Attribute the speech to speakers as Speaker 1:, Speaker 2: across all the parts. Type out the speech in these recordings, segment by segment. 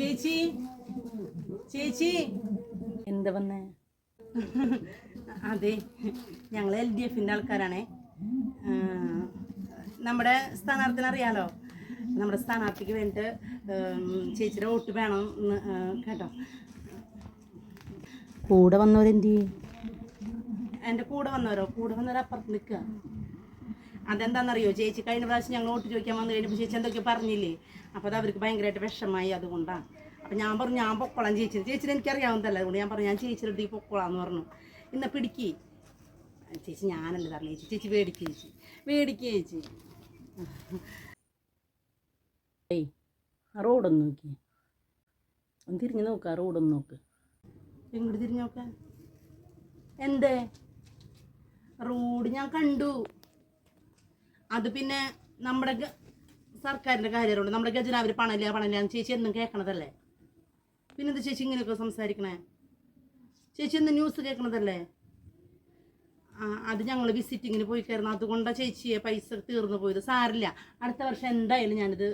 Speaker 1: ചേച്ചി. ചേച്ചി.
Speaker 2: എന്താ വന്നേ?
Speaker 1: അതെ ഞങ്ങൾ എൽ ഡി എഫിന്റെ ആൾക്കാരാണേ. നമ്മുടെ സ്ഥാനാർത്ഥിനെ അറിയാലോ? നമ്മുടെ സ്ഥാനാർത്ഥിക്ക് വേണ്ടിയിട്ട് ഉം, ചേച്ചിയുടെ വോട്ട് വേണം എന്ന്, കേട്ടോ.
Speaker 2: കൂടെ വന്നവരെന്തി
Speaker 1: എന്റെ കൂടെ വന്നവരോ? കൂടെ വന്നവരപ്പുറത്ത് നിൽക്കുക. അതെന്താണെന്നറിയോ ചേച്ചി കഴിഞ്ഞ പ്രാവശ്യം ഞങ്ങൾ വോട്ട് ചോദിക്കാൻ വന്നു കഴിഞ്ഞപ്പോൾ ചേച്ചി എന്തൊക്കെ പറഞ്ഞില്ലേ? അപ്പോൾ അത് അവർക്ക് ഭയങ്കരമായിട്ട് വിഷമായി അതുകൊണ്ടാണ് അപ്പം ഞാൻ പറഞ്ഞു ഞാൻ പൊക്കോളാം ചേച്ചി. ചേച്ചിനെ എനിക്കറിയാവുന്നതല്ല. അതുകൊണ്ട് ഞാൻ പറഞ്ഞു ഞാൻ ചേച്ചിയുടെ അടുത്തേക്ക് പൊക്കോളാന്ന് പറഞ്ഞു. ഇന്ന പിടിക്കി. ചേച്ചി ഞാനല്ല പറഞ്ഞു ചേച്ചി ചേച്ചി മേടിക്കുക ചേച്ചി. മേടിക്കുക ചേച്ചി.
Speaker 2: ഏയ് ആ റോഡൊന്ന് നോക്കി. ഒന്ന് തിരിഞ്ഞ് നോക്ക് ആ നോക്ക്.
Speaker 1: എങ്ങോട്ട് തിരിഞ്ഞു നോക്കാൻ? എന്തേ? റോഡ് ഞാൻ കണ്ടു. അത് പിന്നെ നമ്മുടെ സർക്കാരിന്റെ സർക്കാരിന്റെ കാര്യമുണ്ട് നമ്മുടെ ഖജനാവിൽ പണമില്ല പണമില്ല എന്ന് ചേച്ചി എന്നും കേൾക്കണതല്ലേ പിന്നെന്താ ചേച്ചി ഇങ്ങനെയൊക്കെ സംസാരിക്കണേ? ചേച്ചി എന്ന് ന്യൂസ് കേൾക്കണതല്ലേ ആ അത് ഞങ്ങൾ വിസിറ്റിങ്ങിന് പോയി കയറുന്നത് അതുകൊണ്ടാണ് ചേച്ചിയെ പൈസ തീർന്നു പോയത്. സാരില്ല അടുത്ത വർഷം എന്തായാലും ഞാനിത്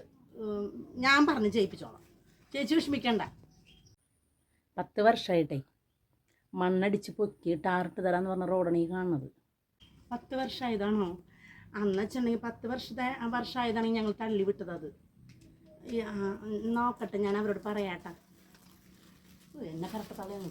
Speaker 1: ഞാൻ പറഞ്ഞ് ചെയ്യിപ്പിച്ചോളാം ചേച്ചി വിഷമിക്കണ്ട.
Speaker 2: പത്ത് വർഷമായിട്ടേ മണ്ണടിച്ച് പൊക്കി ടാർട്ട് തരാന്ന് പറഞ്ഞ റോഡാണ് ഈ കാണുന്നത്.
Speaker 1: പത്ത് വർഷമായതാണോ അന്ന് വെച്ചിട്ടുണ്ടെങ്കിൽ പത്ത് വർഷത്തെ വർഷമായതാണെങ്കിൽ ഞങ്ങൾ തള്ളി വിട്ടത് അത്. നോക്കട്ടെ ഞാൻ അവരോട് പറയാട്ടെ എന്നെ കറക്റ്റ് തള്ളയാണ്